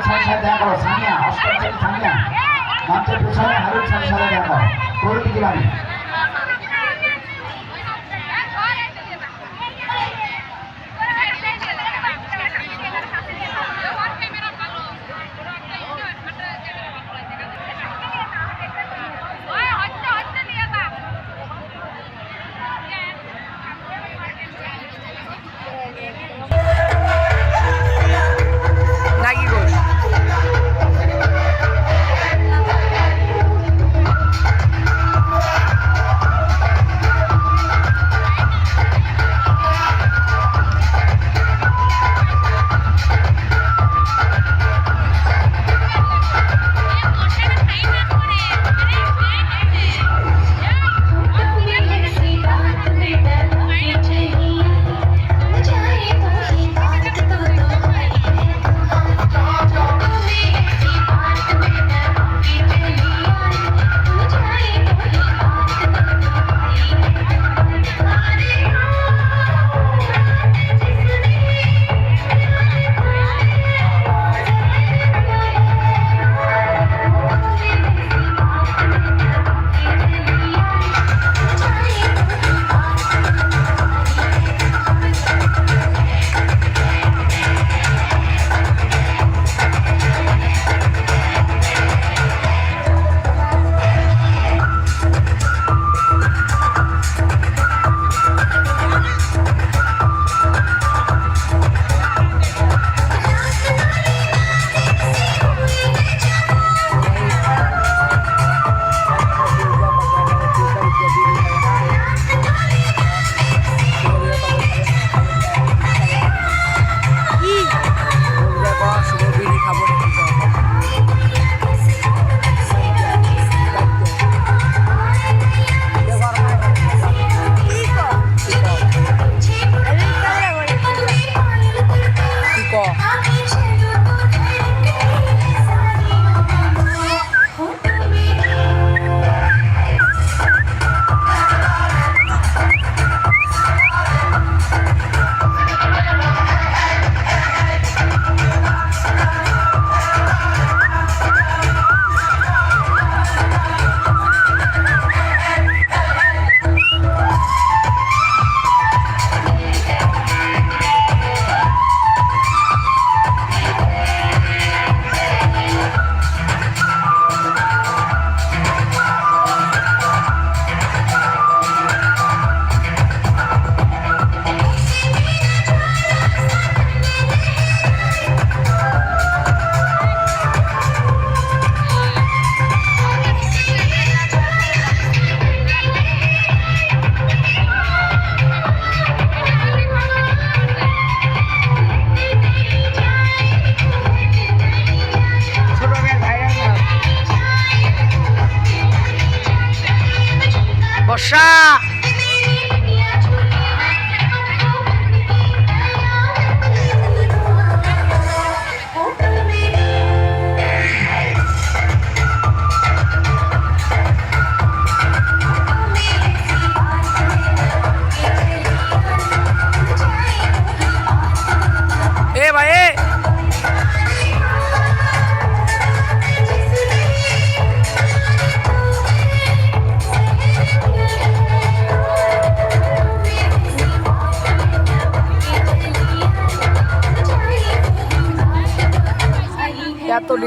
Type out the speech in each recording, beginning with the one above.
হারুন স্যারের সাথে দেখা করো সামিয়া অষ্টম শ্রেণি সামিয়া মঞ্চের পেছনে হারুন স্যারের সাথে দেখা করো কোন দিকে বাড়ি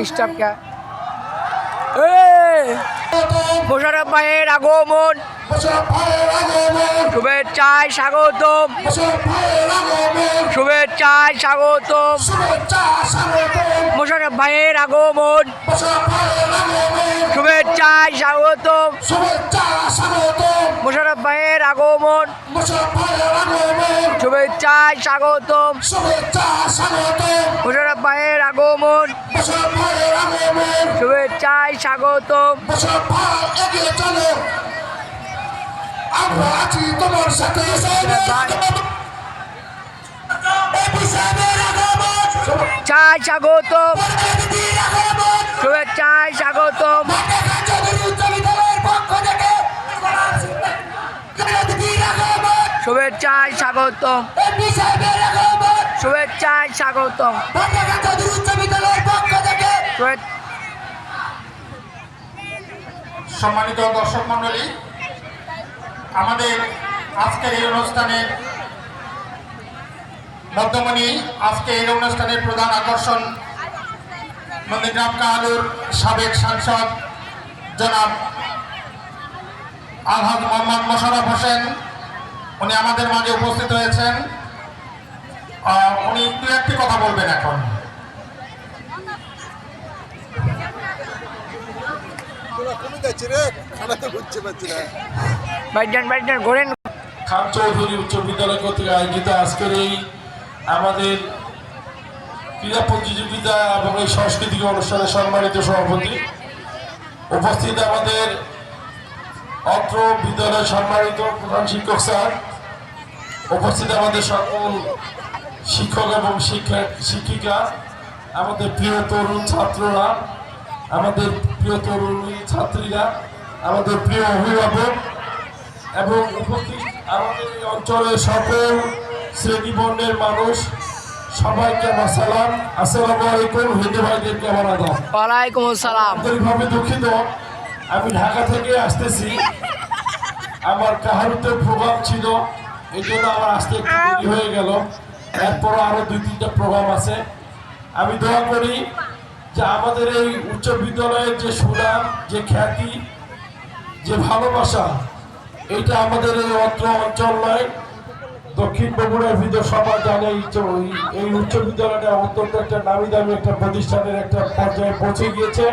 এত ডিস্টার্ব কে মোশারফ ভাইয়ের আগমন। শুভেচ্ছায় স্বাগতম। শুভেচ্ছায় স্বাগতম। মোশারফ ভাইয়ের আগমন। শুভেচ্ছায় স্বাগতম। আগমন। শুভেচ্ছায় স্বাগতম। মোশারফ ভাইয়ের আগমন। শুভেচ্ছায় স্বাগতম। আমরা আছি তোমার সাথে চাই স্বাগতম। শুভেচ্ছায় স্বাগতম। শুভেচ্ছায় স্বাগতম শুভেচ্ছায় স্বাগতম সম্মানিত দর্শক মণ্ডলী, আমাদের আজকের এই অনুষ্ঠানের মধ্যমণি আজকে এই অনুষ্ঠানের প্রধান আকর্ষণ নন্দীগ্রাম কাহালুর সাবেক সাংসদ জনাব আলহাজ মোহাম্মদ মোশারফ হোসেন উনি আমাদের মাঝে উপস্থিত হয়েছেন। উনি দু একটি কথা বলবেন এখন। খান চৌধুরী উচ্চ বিদ্যালয় কর্তৃক আয়োজিত আজকের এই আমাদের ক্রীড়া প্রতিযোগিতা এবং এই সাংস্কৃতিক অনুষ্ঠানের সম্মানিত সভাপতি। উপস্থিত আমাদের অত্র বিদ্যালয়ের সম্মানিত প্রধান শিক্ষক স্যার উপস্থিত আমাদের সকল শিক্ষক এবং শিক্ষা শিক্ষিকা আমাদের প্রিয় তরুণ ছাত্ররা আমাদের প্রিয় তরুণী ছাত্রীরা আমাদের প্রিয় অভিভাবক এবং উপস্থিত আমাদের এই অঞ্চলের সকল শ্রেণীবর্ণের মানুষ সবাইকে আমার সালাম। আসসালামু আলাইকুম হিন্দু ভাইদেরকে আমার আদাব। ওয়ালাইকুম আসসালাম। দুঃখিত আমি ঢাকা থেকে আসতেছি। আমার কাহারুতে প্রোগ্রাম ছিল এই জন্য আমার আসতে একটু দেরি হয়ে গেল। এরপরও আরও দুই তিনটা প্রোগ্রাম আছে। আমি দোয়া করি যে আমাদের এই উচ্চ বিদ্যালয়ের যে সুনাম যে খ্যাতি যে ভালোবাসা এটা আমাদের এই অত্র অঞ্চল নয় দক্ষিণ বগুড়ার ভিতর সবার জানে এই এই উচ্চ বিদ্যালয়টা অত্যন্ত একটা নামি দামি একটা প্রতিষ্ঠানের একটা পর্যায়ে পৌঁছে গিয়েছে।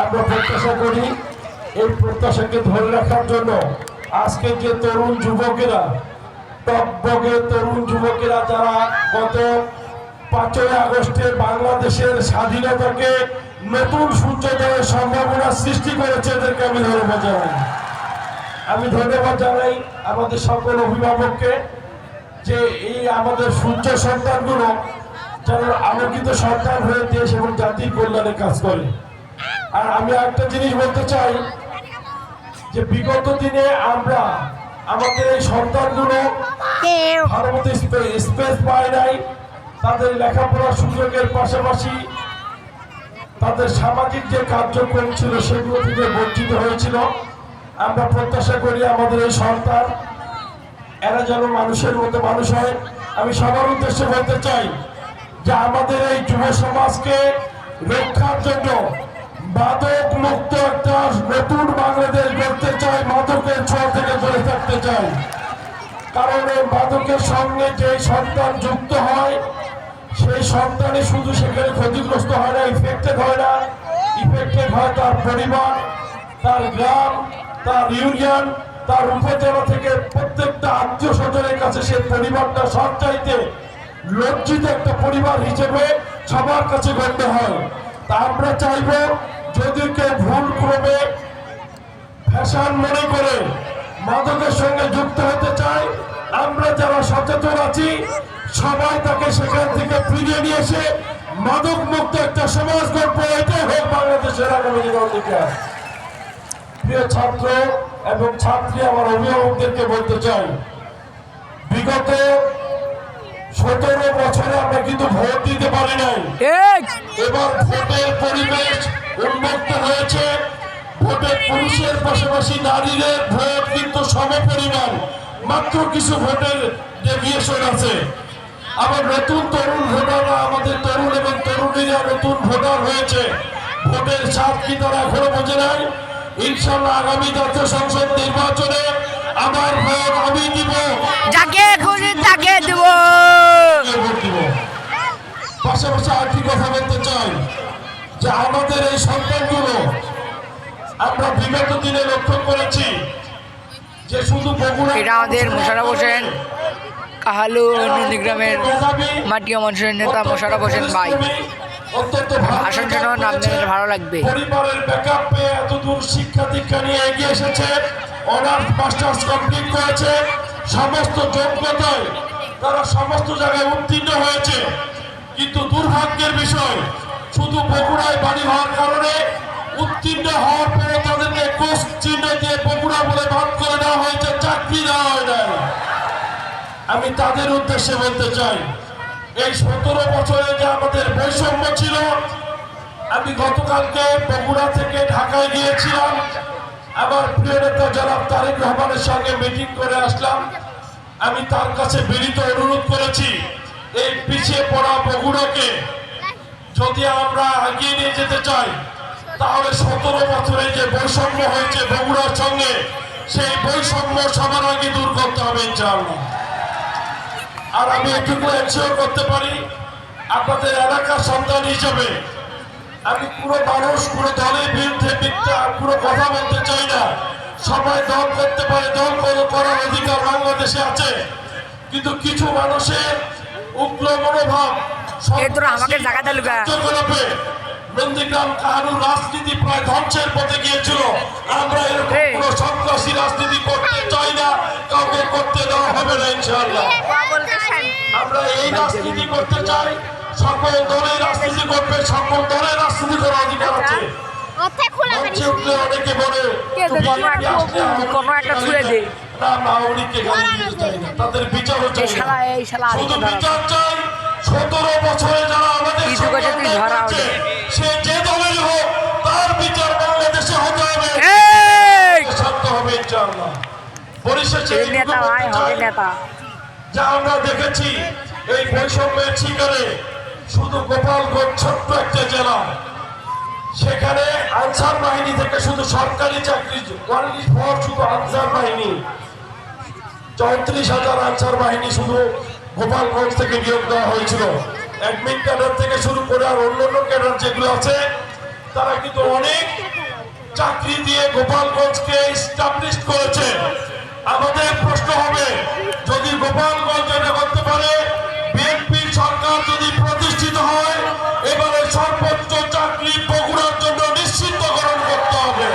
আমরা প্রত্যাশা করি এই প্রত্যাশাকে ধরে রাখার জন্য আজকে যে তরুণ যুবকেরা টকবগে তরুণ যুবকেরা যারা গত পাঁচই আগস্টে বাংলাদেশের স্বাধীনতাকে নতুন সূর্যোদয়ের সম্ভাবনা সৃষ্টি করেছে এদেরকে আমি ধন্যবাদ জানাই। আমি ধন্যবাদ জানাই আমাদের সকল অভিভাবককে যে এই আমাদের সূর্য সন্তানগুলো যেন আলোকিত সন্তান হয়ে দেশ এবং জাতির কল্যাণে কাজ করে। আর আমি একটা জিনিস বলতে চাই যে বিগত দিনে আমরা আমাদের এই সন্তানগুলো ভালো মতো স্পেস পায় নাই তাদের লেখাপড়ার সুযোগের পাশাপাশি তাদের সামাজিক যে কার্যক্রম ছিল সেগুলো থেকে বঞ্চিত হয়েছিল। আমরা প্রত্যাশা করি আমাদের এই সন্তান এরা যেন মানুষের মতো মানুষ হয়। আমি সবার উদ্দেশ্যে বলতে চাই যে আমাদের এই যুব সমাজকে রক্ষার জন্য মাদক মুক্ত একটা নতুন বাংলাদেশ গড়তে চাই, মাদকের ছোঁয়া থেকে দূরে থাকতে চাই। কারণ এই মাদকের সঙ্গে যে সন্তান যুক্ত হয়, সেই সন্তানই শুধু সেখানে ক্ষতিগ্রস্ত হয় না ইফেক্টেড হয় না। ইফেক্টেড হয় তার পরিবার, তার গ্রাম, তার ইউনিয়ন তার উপজেলা থেকে প্রত্যেকটা আত্মীয় স্বজনের কাছে সে পরিবারটা সব চাইতে লজ্জিত একটা পরিবার হিসেবে সবার কাছে গণ্য হয়। তা আমরা চাইব যদি কেউ ভুল ক্রমে ফ্যাশন মনে করে মাদকের সঙ্গে যুক্ত হতে চায় আমরা যারা সচেতন আছি সবাই তাকে সেখান থেকে ফিরিয়ে নিয়ে এসে মাদক মুক্ত একটা সমাজ গল্প এটাই হোক বাংলাদেশের আগামী অধিকার প্রিয় ছাত্র এবং ছাত্রী আমার অভিভাবকদেরকে বলতে চাই বিগত সতেরো বছরে আমরা কিন্তু ভোট দিতে পারি নাই। ঠিক এবার ভোটের পরিবেশ উন্মুক্ত হয়েছে। ভোটে পুরুষের পাশাপাশি নারীদের ভোট কিন্তু সমপরিমাণ। মাত্র কিছু ভোটের ডেভিয়েশন আছে। আবার নতুন তরুণ ভোটাররা আমাদের তরুণ এবং তরুণীরা নতুন ভোটার হয়েছে। ভোটের স্বাদ কি তারা এখনও বোঝে নাই। ইনশাল্লাহ আগামী জাতীয় সংসদ নির্বাচনে আমার ভোট আমি দিব। যাকে খুশি তাকে দেব। পাশাপাশি আরেকটি কথা বলতে চাই। যে আমাদের এই সন্তানগুলো আমরা বিগত দিনে লক্ষ্য করেছি যে শুধু বগুড়া এটা আমাদের মোশাররফ হোসেন কাহালু নন্দীগ্রামের মাটি মানুষের নেতা মোশাররফ হোসেন ভাই। ভাষণ শোনাও আপনাদের ভালো লাগবে। পরিবারের ব্যাকআপ পেয়ে এতদূর শিক্ষা দীক্ষা নিয়ে এগিয়ে এসেছে। অনার্স মাস্টার্স কমপ্লিট করেছে। সমস্ত যোগ্যতায় তারা সমস্ত জায়গায় উত্তীর্ণ হয়েছে। কিন্তু দুর্ভাগ্যের বিষয় আমি তাদের উদ্দেশ্যে বলতে চাই, এই সতেরো বছরে যে আমাদের বৈষম্য ছিল, আমি গতকালকে বগুড়া থেকে ঢাকায় গিয়েছিলাম। আমার প্রিয় নেতা জনাব তারেক রহমানের সঙ্গে মিটিং করে আসলাম। আমি তার কাছে বিনীত অনুরোধ করেছি, এই পিছিয়ে পড়া বগুড়াকে যদি আমরা এগিয়ে নিয়ে যেতে চাই, তাহলে সতেরো বছরে যে বৈষম্য হয়েছে বগুড়ার সঙ্গে, সেই বৈষম্য সবার আগে দূর করতে হবে, ইনশাআল্লাহ। আর আমি এটুকু এনশিওর করতে পারি আপনাদের এলাকার সন্তান হিসেবে। আমি পুরো মানুষ পুরো দলের বিরুদ্ধে মিথ্যা পুরো কথা বলতে চাই না। সবাই দল করতে পারে দল করে- করার অধিকার বাংলাদেশে আছে। কিন্তু কিছু মানুষের উগ্র মনোভাব আমাকে জায়গা নন্দীগ্রাম কাহারুর রাজনীতি প্রায় ধ্বংসের পথে গিয়েছিল। আমরা এরকম। কোনো সন্ত্রাসী রাজনীতি করতে চাই না কাউকে করতে দেওয়া হবে না ইনশাআল্লাহ। আমরা এই রাজনীতি করতে চাই সকল দলের রাজনীতি করবে সকল দলের রাজনীতি করার অধিকার আছে। অনেকে বলে কোনো একটা- ছুঁড়ে তাদের চাই এই শালা শুধু বিচার চাই সতেরো বছরে যারা আমাদের। সে যে দলেরই হোক তার বিচার বাংলাদেশে হতে হবে। শান্ত হবে ইনশাআল্লাহ। পরিশেষে যা আমরা দেখেছি এই বৈষম্যের শিকারে শুধু গোপালগঞ্জ ছোট্ট একটা জেলা। সেখানে আনসার বাহিনী থেকে শুধু সরকারি চাকরি কোয়ালিটি ফর শুধু আনসার বাহিনী। চৌত্রিশ হাজার আনসার বাহিনী শুধু গোপালগঞ্জ থেকে নিয়োগ দেওয়া হয়েছিল। অ্যাডমিন ক্যাডার থেকে শুরু করে আর অন্যান্য ক্যাডার যেগুলো আছে, তারা কিন্তু অনেক চাকরি দিয়ে গোপালগঞ্জকে স্টাবলিশ করেছে। আমাদের প্রশ্ন হবে, যদি গোপালগঞ্জ এটা করতে পারে বিএনপি সরকার যদি প্রতিষ্ঠিত হয়, এবারে সর্বোচ্চ চাকরি বগুড়ার জন্য নিশ্চিতকরণ করতে হবে।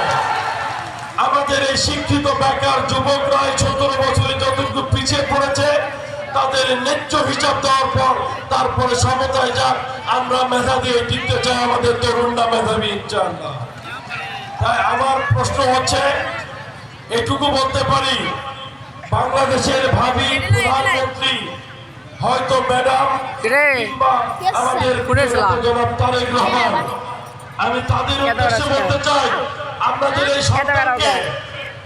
আমাদের এই শিক্ষিত বেকার যুবকরা সতেরো বছরে যতটুকু পিছিয়ে পড়েছে তাদের ন্যায্য হিসাব দেওয়ার পর তারপরে সমতায় যাক। আমরা মেধা দিয়ে টিকতে চাই আমাদের তরুণরা মেধাবী ইনশাআল্লাহ। তাই আমার প্রশ্ন হচ্ছে এটুকু বলতে পারি বাংলাদেশের ভাবি প্রধানমন্ত্রী হয়তো ম্যাডাম আমাদের জনাব তারেক রহমান। আমি তাদের উদ্দেশ্যে বলতে চাই আপনাদের এই সরকারকে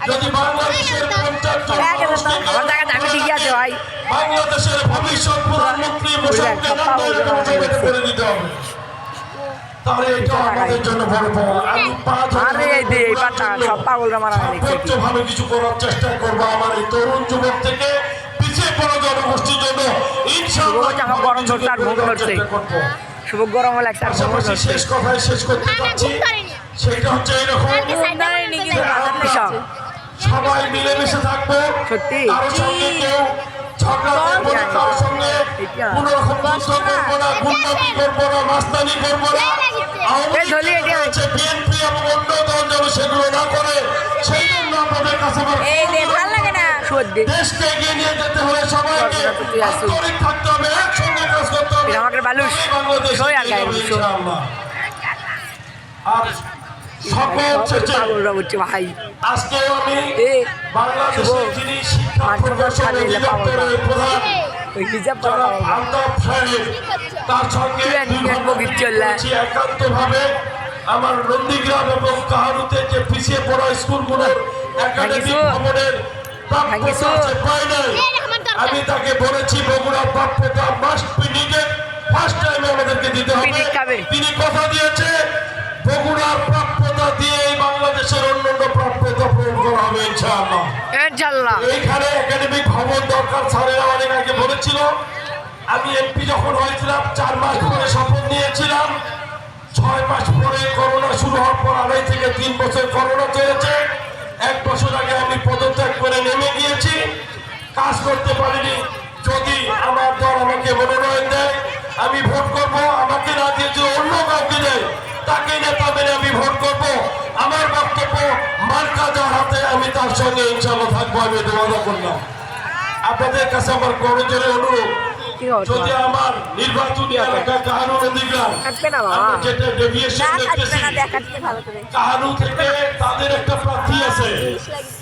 যদি বাংলাদেশের পঞ্চাশ জন মানুষকে আমার জায়গাতে আমি ঠিকই আছে ভাই বাংলাদেশের ভবিষ্যৎ প্রধানমন্ত্রী করে দিতে হবে তাহলে এটা আমাদের জন্য বড় পাওয়া আমি পাঁচ আরে এই দে এই পাতা সব পাগলরা মারা গেছে ভাবে কিছু করার চেষ্টা করব আমার এই তরুণ যুবক থেকে পিছিয়ে পড়া জনগোষ্ঠীর জন্য ইনশাআল্লাহ গরম ধরছে আর ভোগ। শুভ গরম শেষ কথায় শেষ করতে চাচ্ছি সেটা হচ্ছে এরকম সবাই মিলেমিশে থাকব। সত্যি? কারও সঙ্গে কেউ ঝগড়া করব না কারও সঙ্গে কোন রকম যুদ্ধ করব না গুন্ডামি করব না মাস্তানি করব না। আওয়ামী এই ধলি লীগ এটা। আছে বিএনপি এবং অন্য দল যেন সেগুলো না করে সেই জন্য আপনাদের কাছে আমার এই দে ভালো লাগে না। সত্যি। দেশকে এগিয়ে নিয়ে যেতে হলে সবাইকে দরজা তো তুই আসিস। আন্তরিক থাকতে হবে একসঙ্গে কাজ করতে হবে। এটা আমাকে বালুস। তবেই বাংলাদেশ আর সকল শেষে ভাই। আজকেও আমি বাংলাদেশের। যিনি শিক্ষা প্রধান তার সঙ্গে একান্তভাবে। আমার নন্দীগ্রাম এবং কাহারুতে যে পিছিয়ে পড়া স্কুলগুলোর একাডেমিক ভবনের আমি তাকে বলেছি বগুড়া প্রাপ্যতা must be needed first time আমাদেরকে দিতে হবে। তিনি কথা দিয়েছে বগুড়ার প্রাপ্যতা দিয়ে বাংলাদেশের অন্যান্য প্রাপ্যতা পূরণ করা হবে ইনশাআল্লাহ। ইনশাল্লাহ এইখানে একাডেমিক ভবন দরকার স্যারেরা অনেক আগে বলেছিল আমি এমপি যখন হয়েছিলাম চার মাস পরে শপথ নিয়েছিলাম। ছয় মাস পরে করোনা শুরু হওয়ার পর আড়াই থেকে তিন বছর করোনা চলেছে। এক বছর আগে আমি পদত্যাগ করে নেমে গিয়েছি। কাজ করতে পারিনি যদি আমার দল আমাকে মনোনয়ন দেয় আমি ভোট করব। আমাকে না দিয়ে অন্য কাউকে দেয় তাকে নেতা মেনে আমি ভোট করব। আমার বক্তব্য মার্কা যার হাতে আমি তার সঙ্গে ইনশাল্লাহ থাকব আমি দোয়াদা করলাম। আপনাদের কাছে আমার করজোরে অনুরোধ যদি আমার নির্বাচনী এলাকা কাহারু নদীগ্রাম কাটবে না বাবা। আমরা যেটা ডেভিয়েশন দেখতেছি কাহারু থেকে তাদের একটা প্রার্থী আছে।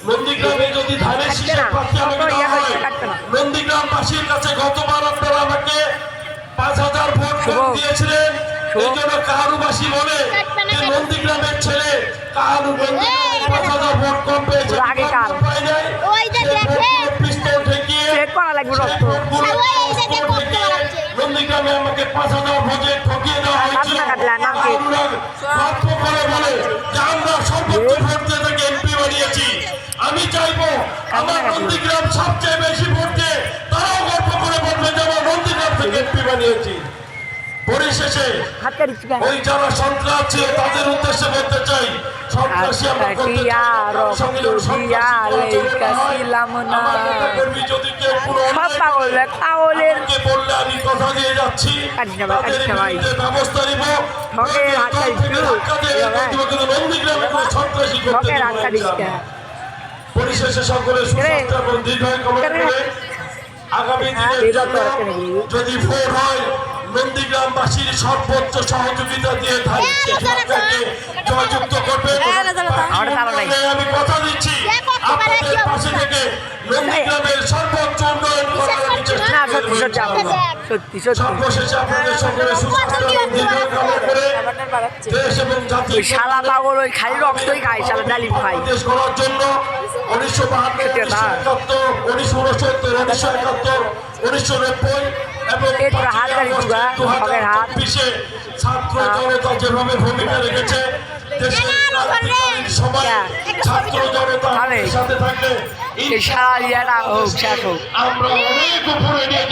নন্দীগ্রামে যদি ধানের শীষের না। প্রার্থী আমাকে অত হয় হয়েছে, কাটবে না। নন্দীগ্রামবাসীর কাছে গতবার আপনারা আমাকে পাঁচ হাজার ভোট দিয়েছিলেন। এই কাহারুবাসী বলে যে নন্দীগ্রামের ছেলে কাহারু নন্দীগ্রামে পাঁচ হাজার ভোট কম পেয়েছে আগে কার? ওই যে সেই পিস্তল ঠেকিয়ে চেক করা লাগবে রক্ত ভোটগুলো ওই এই যে পিস্তল করতে ঠেকিয়ে পারছে। নন্দীগ্রামে আমাকে পাঁচ হাজার ভোটে ঠকিয়ে দেওয়া হয়েছিল কাটলা কাটলা, নাম কি? কাহারুরা গর্ব করে বলে যে আমরা সর্বোচ্চ ভোট দিয়ে তাকে এমপি বানিয়েছি আমি চাইব আমার। নন্দীগ্রাম সবচেয়ে বেশি ভোট দিয়ে তারাও গর্ব করে বলবে যে আমার নন্দীগ্রাম থেকে এমপি বানিয়েছি পরিশেষে ওই যারা সন্ত্রাস তাদের উদ্দেশ্যে বলতে চাই সন্ত্রাসী আমরা করতে চাই। যদি কেউ বললে আমি কথা দিয়ে যাচ্ছি। ব্যবস্থা নিব। সন্ত্রাসী করতে। পরিশেষে সকলে সুস্বাস্থ্য এবং দীর্ঘায়ু আগামী হ্যাঁ? যদি ভোট হয় নন্দীগ্রামবাসীর সর্বোচ্চ সহযোগিতা দিয়ে জয়যুক্ত করবে। আমি কথা দিচ্ছি। আপনাদের পাশে থেকে নন্দীগ্রামের সর্বোচ্চ উন্নয়ন সর্বশেষে আপনাদের সকলে দেশ এবং শালা পাগল ওই খালি রক্তই খায় শালা ডালিম খায়। দেশ করার জন্য উনিশশো বাহাত্তর। উনিশশো উনসত্তর উনিশশো একাত্তর উনিশশো নব্বই এই তোরা হাত গাড়ি দিবা, দু হাত। ছাত্র জনতা যেভাবে ভূমিকা রেখেছে ইয়াটা হোক শেষ হোক। আমরা অনেক উপরে নিয়ে